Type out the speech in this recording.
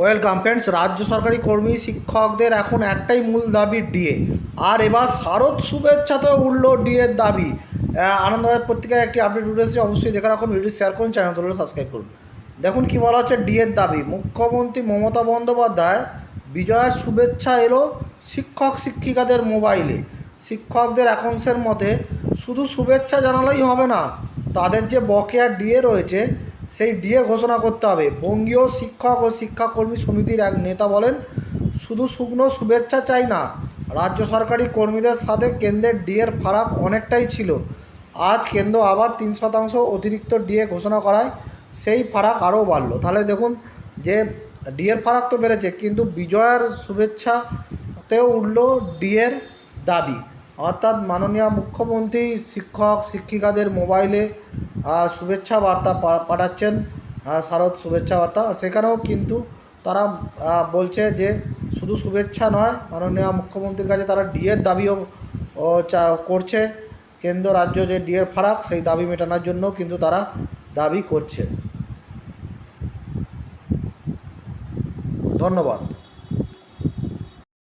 Welcome friends রাজ্য সরকারি কর্মী শিক্ষকদের এখন একটাই মূল দাবি ডিএ। আর এবার শারদ শুভেচ্ছাতেও উঠল ডিএর দাবি। আনন্দবাজার পত্রিকায় একটি আপডেট উঠেছে অবশ্যই দেখে রাখুন ভিডিও শেয়ার করুন চ্যানেল তুলে সাবস্ক্রাইব করুন। দেখুন কী বলা হচ্ছে ডিএর দাবি। মুখ্যমন্ত্রী মমতা বন্দ্যোপাধ্যায় বিজয়ের শুভেচ্ছা এলো শিক্ষক শিক্ষিকাদের মোবাইলে। শিক্ষকদের একাংশের মতে শুধু শুভেচ্ছা জানালেই হবে না, তাদের যে বকেয়া ডিএ রয়েছে সেই ডিএ ঘোষণা করতে হবে। বঙ্গীয় শিক্ষক ও শিক্ষাকর্মী সমিতির এক নেতা বলেন, শুধু শুকনো শুভেচ্ছা চাই না, রাজ্য সরকারি কর্মীদের সাথে কেন্দ্রের ডিএর ফারাক অনেকটাই ছিল। আজ কেন্দ্র আবার তিন শতাংশ অতিরিক্ত ডিএ ঘোষণা করায় সেই ফারাক আরও বাড়লো। তাহলে দেখুন যে ডিএর ফারাক তো বেড়েছে, কিন্তু বিজয়ের শুভেচ্ছাতেও উঠল ডিএর দাবি। অর্থাৎ মাননীয় মুখ্যমন্ত্রী, শিক্ষক, শিক্ষিকাদের মোবাইলে শুভেচ্ছা বার্তা পাঠাচ্ছেন শারদ শুভেচ্ছা বার্তা। সেখানেও কিন্তু তারা বলছে যে শুধু শুভেচ্ছা নয়, মাননীয় মুখ্যমন্ত্রীর কাছে তারা ডিএর দাবিও করছে। কেন্দ্র, রাজ্য যে ডিএর ফারাক, সেই দাবি মেটানোর জন্য কিন্তু তারা দাবি করছে। ধন্যবাদ।